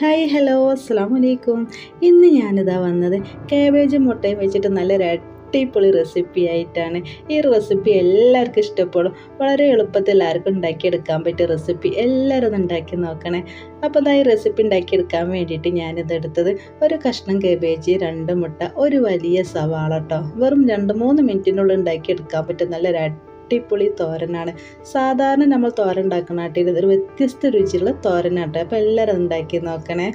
അസ്സാം വലൈക്കും ഇന്ന് ഞാനിതാ വന്നത് കാബേജും മുട്ടയും വെച്ചിട്ട് നല്ലൊരു അടിപൊളി റെസിപ്പി ആയിട്ടാണ്. ഈ റെസിപ്പി എല്ലാവർക്കും ഇഷ്ടപ്പെടും. വളരെ എളുപ്പത്തിൽ എല്ലാവർക്കും ഉണ്ടാക്കിയെടുക്കാൻ പറ്റിയ റെസിപ്പി എല്ലാവരും ഉണ്ടാക്കി നോക്കണേ. അപ്പോൾ അതാ ഈ റെസിപ്പി ഉണ്ടാക്കിയെടുക്കാൻ വേണ്ടിയിട്ട് ഞാനിത് എടുത്തത് ഒരു കഷ്ണം കേബേജ് രണ്ട് മുട്ട ഒരു വലിയ സവാള കേട്ടോ വെറും രണ്ട് മൂന്ന് മിനിറ്റിനുള്ളിൽ ഉണ്ടാക്കിയെടുക്കാൻ പറ്റും നല്ലൊരു അടിപൊളി തോരനാണ്. സാധാരണ നമ്മൾ തോരൻ ഉണ്ടാക്കുന്ന ആട്ടിൽ ഒരു വ്യത്യസ്ത രുചിയുള്ള തോരനാട്ടെ അപ്പോൾ എല്ലാവരും ഉണ്ടാക്കി നോക്കണേ.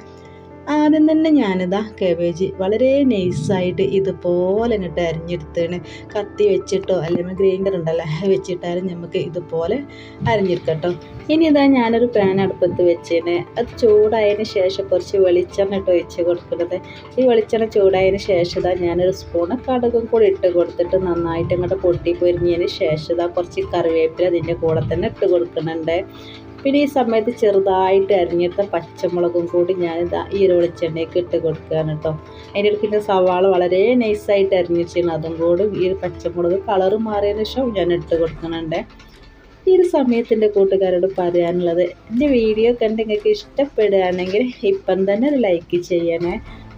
ആദ്യം തന്നെ ഞാനിതാ കേബേജ് വളരെ നൈസായിട്ട് ഇതുപോലെ ഇങ്ങോട്ട് അരിഞ്ഞെടുത്താണ്. കത്തി വെച്ചിട്ടോ അല്ലെങ്കിൽ ഗ്രൈൻഡർ ഉണ്ടല്ലോ വെച്ചിട്ടാലും നമുക്ക് ഇതുപോലെ അരിഞ്ഞെടുക്കട്ടോ. ഇനി ഇതാ ഞാനൊരു പാൻ അടുപ്പത്ത് വെച്ചേന്. അത് ചൂടായതിന് ശേഷം കുറച്ച് വെളിച്ചെണ്ണ ഇട്ട് ഒഴിച്ച് കൊടുക്കുന്നത്. ഈ വെളിച്ചെണ്ണ ചൂടായതിന് ശേഷം ഇതാ ഞാനൊരു സ്പൂണ് കടുകും കൂടി ഇട്ട് കൊടുത്തിട്ട് നന്നായിട്ട് ഇങ്ങോട്ട് പൊട്ടി പൊരിഞ്ഞതിന് ശേഷം ഇതാ കുറച്ച് കറിവേപ്പില അതിന്റെ കൂടെ തന്നെ ഇട്ട് കൊടുക്കുന്നുണ്ട്. പിന്നെ ഈ സമയത്ത് ചെറുതായിട്ട് അരിഞ്ഞിട്ട പച്ചമുളകും കൂടി ഞാൻ ഈ ഒരു വെളിച്ചെണ്ണയ്ക്ക് ഇട്ട് കൊടുക്കുകയാണ് കേട്ടോ. അതിന്റെ ഇടയ്ക്ക് സവാള വളരെ നൈസായിട്ട് അരിഞ്ഞിട്ടാണ് അതും കൂടി ഈ ഒരു പച്ചമുളക് കളറ് മാറിയതിന് ശേഷം ഞാൻ ഇട്ട് കൊടുക്കുന്നുണ്ട്. ഈ ഒരു സമയത്തിന്റെ കൂട്ടുകാരോട് പറയാനുള്ളത് എന്റെ വീഡിയോ കണ്ട് നിങ്ങൾക്ക് ഇഷ്ടപ്പെടുകയാണെങ്കിൽ ഇപ്പം തന്നെ ഒരു ലൈക്ക് ചെയ്യണേ.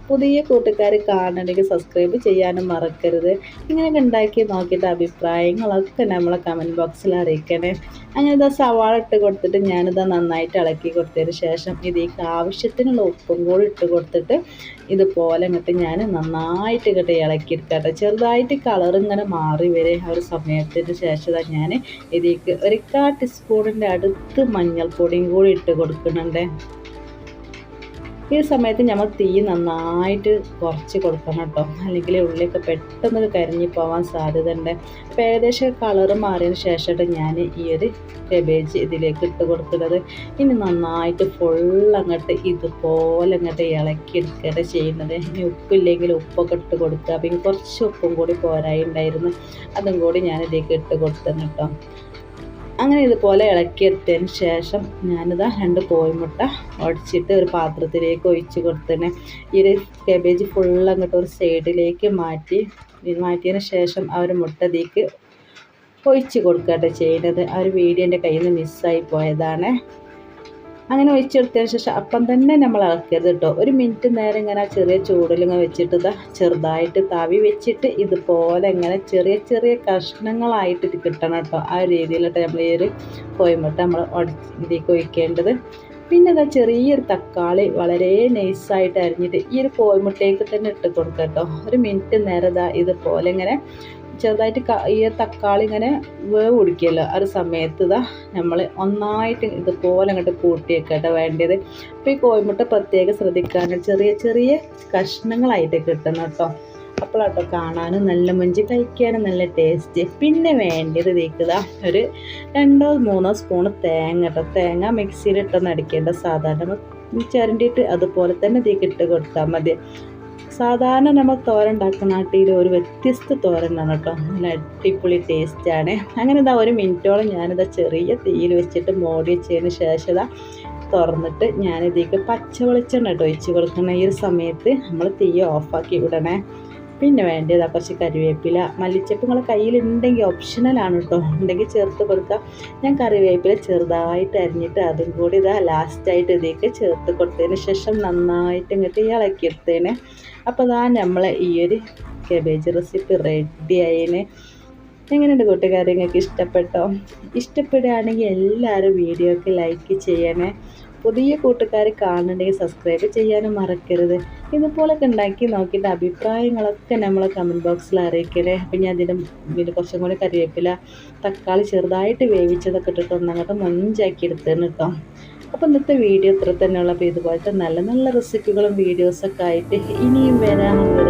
പുതിയ കൂട്ടുകാർ കാണണമെങ്കിൽ സബ്സ്ക്രൈബ് ചെയ്യാനും മറക്കരുത്. ഇങ്ങനെയൊക്കെ ഉണ്ടാക്കി നോക്കിയിട്ട് അഭിപ്രായങ്ങളൊക്കെ നമ്മളെ കമന്റ് ബോക്സിൽ അറിയിക്കണേ. അങ്ങനെ ഇതാ സവാള ഇട്ട് കൊടുത്തിട്ട് ഞാനിതാ നന്നായിട്ട് ഇളക്കി കൊടുത്തതിന് ശേഷം ഇതിലേക്ക് ആവശ്യത്തിനുള്ള ഉപ്പും കൂടി ഇട്ട് കൊടുത്തിട്ട് ഇതുപോലെ ഇങ്ങോട്ട് ഞാൻ നന്നായിട്ട് ഇങ്ങോട്ട് ഇളക്കിയെടുക്കട്ടെ. ചെറുതായിട്ട് കളർ ഇങ്ങനെ മാറി വരെ ആ ഒരു സമയത്തിന് ശേഷം ഞാൻ ഇതിലേക്ക് ഒരു കാ ടീസ്പൂണിന്റെ അടുത്ത് മഞ്ഞൾപ്പൊടിയും കൂടി ഇട്ട് കൊടുക്കുന്നുണ്ട്. ഈ സമയത്ത് നമ്മൾ തീ നന്നായിട്ട് കുറച്ച് കൊടുക്കണം കേട്ടോ. അല്ലെങ്കിൽ ഉള്ളിയൊക്കെ പെട്ടെന്ന് കരിഞ്ഞു പോകാൻ സാധ്യത ഉണ്ട് അപ്പോൾ ഏകദേശം കളർ മാറിയതിന് ശേഷമായിട്ട് ഞാൻ ഈ ഒരു കബേജ് ഇതിലേക്ക് ഇട്ട് കൊടുക്കുന്നത്. ഇനി നന്നായിട്ട് ഫുൾ അങ്ങോട്ട് ഇതുപോലെ അങ്ങോട്ട് ഇളക്കി എടുക്കുകയാണ് ചെയ്യുന്നത്. ഇനി ഉപ്പില്ലെങ്കിൽ ഉപ്പൊക്കെ ഇട്ട് കൊടുക്കുക. പിന്നെ കുറച്ച് ഉപ്പും കൂടി പോരായി ഉണ്ടായിരുന്നു. അതും കൂടി ഞാൻ ഇതിലേക്ക് ഇട്ട് കൊടുത്തു കേട്ടോ. അങ്ങനെ ഇതുപോലെ ഇളക്കിയെടുത്തതിന് ശേഷം ഞാനിതാ രണ്ട് കോഴിമുട്ട ഉടച്ചിട്ട് ഒരു പാത്രത്തിലേക്ക് ഒഴിച്ച് കൊടുത്തന്നെ ഈ ഒരു കേബേജ് ഫുൾ അങ്ങോട്ട് ഒരു സൈഡിലേക്ക് മാറ്റി. മാറ്റിയതിന് ശേഷം ആ ഒരു മുട്ട ഇതിലേക്ക് ഒഴിച്ച് കൊടുക്കട്ടെ ചെയ്യുന്നത് ആ ഒരു വീഡിയോ എന്റെ കയ്യിൽ നിന്ന് മിസ്സായി പോയതാണ്. അങ്ങനെ ഒഴിച്ചെടുത്തതിന് ശേഷം അപ്പം തന്നെ നമ്മൾ ഇളക്കരുത് കേട്ടോ ഒരു മിനിറ്റ് നേരം ഇങ്ങനെ ചെറിയ ചൂടിലിങ്ങനെ വെച്ചിട്ട് ഇതാ ചെറുതായിട്ട് തവി വെച്ചിട്ട് ഇതുപോലെ ഇങ്ങനെ ചെറിയ ചെറിയ കഷ്ണങ്ങളായിട്ട് ഇത് കിട്ടണം കേട്ടോ ആ രീതിയിലിട്ട് നമ്മൾ ഈ ഒരു കോയമ്പട്ട നമ്മൾ ഇതിലേക്ക് ഒഴിക്കേണ്ടത്. പിന്നെ ഇതാ ചെറിയൊരു തക്കാളി വളരെ നൈസായിട്ട് അരിഞ്ഞിട്ട് ഈ ഒരു കോയമുട്ടയ്ക്ക് തന്നെ ഇട്ട് കൊടുക്കാം കേട്ടോ ഒരു മിനിറ്റ് നേരം ഇതാ ഇതുപോലെ ഇങ്ങനെ ചെറുതായിട്ട് ഈ തക്കാളി ഇങ്ങനെ വേവ് കുടിക്കുമല്ലോ ആ ഒരു സമയത്ത് ഇതാ നമ്മൾ ഒന്നായിട്ട് ഇതുപോലെ അങ്ങോട്ട് കൂട്ടിയേക്കട്ടെ വേണ്ടത്. അപ്പോൾ ഈ കോഴിമുട്ട പ്രത്യേകം ശ്രദ്ധിക്കാൻ ചെറിയ ചെറിയ കഷ്ണങ്ങളായിട്ട് കിട്ടണം കേട്ടോ. അപ്പോഴാട്ടോ കാണാനും നല്ല മഞ്ചി കഴിക്കാനും നല്ല ടേസ്റ്റ് പിന്നെ വേണ്ടത് തേക്കുക ഒരു രണ്ടോ മൂന്നോ സ്പൂണ് തേങ്ങ കേട്ടോ. തേങ്ങ മിക്സിയിലിട്ടൊന്ന് അടിക്കേണ്ട സാധാരണ ചിരണ്ടിയിട്ട് അതുപോലെ തന്നെ ഇതേക്ക് ഇട്ട് കൊടുത്താൽ മതി. സാധാരണ നമ്മൾ തോരൻ ഉണ്ടാക്കുന്ന ആട്ടിയിൽ ഒരു വ്യത്യസ്ത തോരനാണ് കേട്ടോ. നല്ല അടിപൊളി ടേസ്റ്റാണ് അങ്ങനെ ഇതാ ഒരു മിനിറ്റോളം ഞാനിതാ ചെറിയ തീയിൽ വെച്ചിട്ട് മോടി വെച്ചതിന് ശേഷം ഇതാ തുറന്നിട്ട് ഞാനിതേക്ക് പച്ച വെളിച്ചെണ്ണ കേട്ടോ ഒഴിച്ച് കൊടുക്കുന്ന ഈ ഒരു സമയത്ത് നമ്മൾ തീ ഓഫാക്കി വിടണേ. പിന്നെ വേണ്ടത് കുറച്ച് കറിവേപ്പില മല്ലിച്ചപ്പ് നിങ്ങളെ കയ്യിലുണ്ടെങ്കിൽ ഓപ്ഷണലാണ് കേട്ടോ ഉണ്ടെങ്കിൽ ചേർത്ത് കൊടുക്കുക ഞാൻ കറിവേപ്പില ചെറുതായിട്ട് അരിഞ്ഞിട്ട് അതും കൂടി ഇതാ ലാസ്റ്റായിട്ട് ഇതിലേക്ക് ചേർത്ത് കൊടുത്തതിന് ശേഷം നന്നായിട്ട് ഇങ്ങോട്ട് ഇളക്കി എടുത്തേനെ. അപ്പോൾ അതാ നമ്മളെ ഈ ഒരു കബേജ് റെസിപ്പി റെഡി ആയേനെ. എങ്ങനെയുണ്ട് കൂട്ടുകാരെ? നിങ്ങൾക്ക് ഇഷ്ടപ്പെട്ടോ? ഇഷ്ടപ്പെടുകയാണെങ്കിൽ എല്ലാവരും വീഡിയോക്ക് ലൈക്ക് ചെയ്യണേ. പുതിയ കൂട്ടുകാർ കാണുന്നുണ്ടെങ്കിൽ സബ്സ്ക്രൈബ് ചെയ്യാനും മറക്കരുത്. ഇതുപോലൊക്കെ ഉണ്ടാക്കി നോക്കിയിട്ട് അഭിപ്രായങ്ങളൊക്കെ നമ്മളെ കമന്റ് ബോക്സിൽ അറിയിക്കലേ അപ്പം ഞാൻ അതിന്റെ ഇതിൽ കുറച്ചും കൂടി കറിവേപ്പില തക്കാളി ചെറുതായിട്ട് വേവിച്ചതൊക്കെ ഇട്ടിട്ട് ഒന്നങ്ങോട്ട് മൊഞ്ചാക്കി എടുത്തേന്ന് കേട്ടോ അപ്പോൾ ഇന്നത്തെ വീഡിയോ ഇത്ര തന്നെയുള്ള. അപ്പോൾ ഇതുപോലത്തെ നല്ല നല്ല റെസിപ്പികളും വീഡിയോസൊക്കെ ആയിട്ട് ഇനിയും വരാനുള്ള